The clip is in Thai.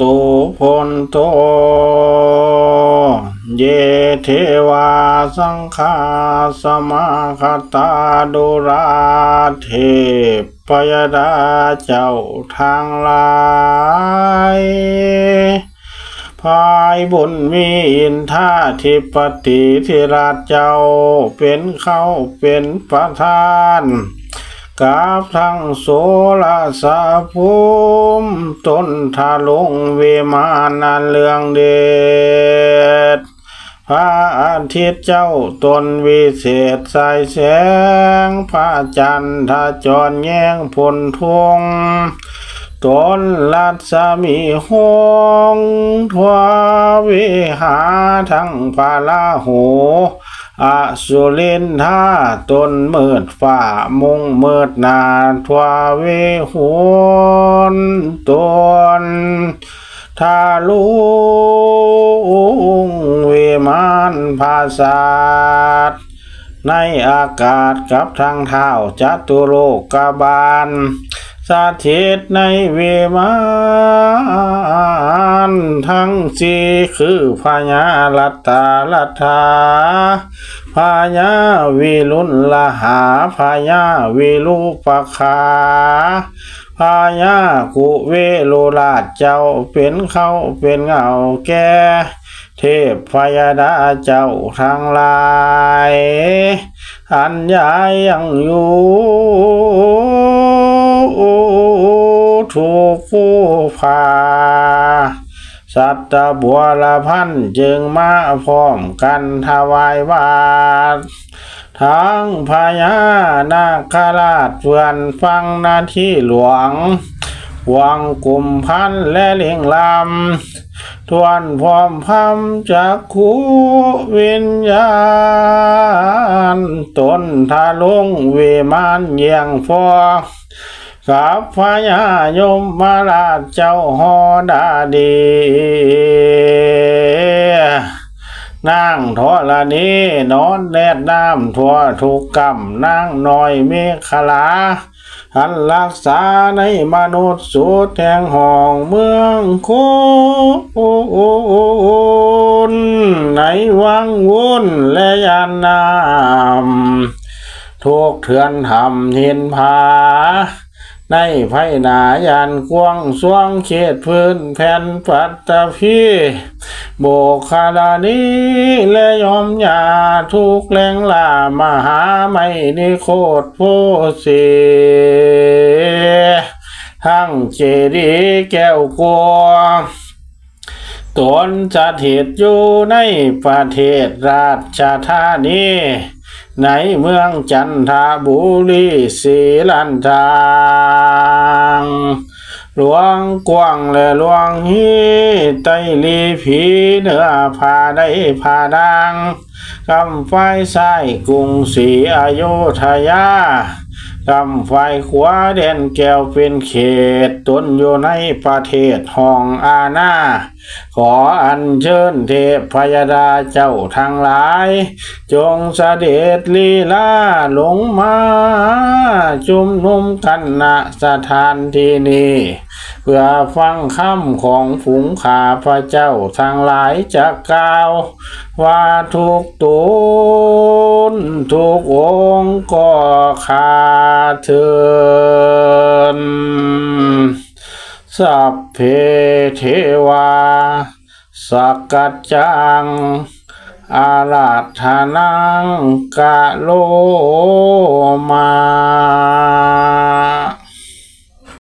ตุพนโต เยเทวาสังฆาสมาคตาดุราเทพยดาเจ้าทางลายภายบุญมีอินท่าทิปติธิราชเจ้าเป็นเข้าเป็นประธาน กาบทั้งโสลาสาภูมิต้นทาลงเวมานันเลืองเดชพระอาทิตย์เจ้าตนวิเศษสายแสง พระจันทร์จรแย้งพลทวงตนลัดสามีห้องทวาวิหาทั้งพาลาโห อสุลินทาตนเมืดฝ่ามุงเมืดนาทวาเวหุนตนทาลุงเวมานภาษาทในอากาศกับทางเท้าจัตุโลกบาล สถิตในเวมานทั้งสี่คือพญาลัตตาลัทธาพญาวิลุนลหาพญาวิรูปคาพญากุเวโลราชเจ้าเป็นเขาเป็นเงาแก่เทพพยดาเจ้าทั้งหลาย อันยายยังอยู่ ถูกผู้พาสัตบัวละพันจึงมาพร้อมกันถวายบาททั้งพญานาคราชเพื่อนฟังหน้าที่หลวงวังกลุ่มพันและเลียงลำ ทวนพร้อมพำจากคูวิญญาณ ตนทาลงเวมานเยียงฟอ กับพญายมมาราชเจ้าฮอดาดีนางทอละนี้ นอนแนดน้ำทั่วทุกกรรมนางน้อยเมฆลาอันรักษาในมนุษย์สุดแห่งห้องเมืองโคนในวังวุ่นและยานนำทุกเถื่อนทำเห็นผา ในไพนายานกวงสวงเขตพื้นแผ่นปัตตพีโบคาลานีและยอมยาทุกแรงลามหาไม่นิโคตโพสีทั้งเจดีย์แก้วกวงตนจะเทศอยู่ในประเทศราชธานี ในเมืองจันทบุรีศรีลันทางหลวงกว้างและหลวงฮีไตลีผีเหนือผาได้ผาดังกำไฟใส่กรุงศรีอยุธยา กำไฟขวาแดนแก้วเป็นเขตตนอยู่ในประเทศห้องอาณาขออัญเชิญเทพพยดาเจ้าทั้งหลาย จงเสด็จลีลาลงมา จุมนุมกันณสถานที่นี้ พื่อฟังคำของฝูงขาพระเจ้าทั้งหลายจะกล่าว ว่าทุกตนทุกองค์ก็ขาเทินสัพเพเทวาสักกัจจัง อาราธนังกะโลมา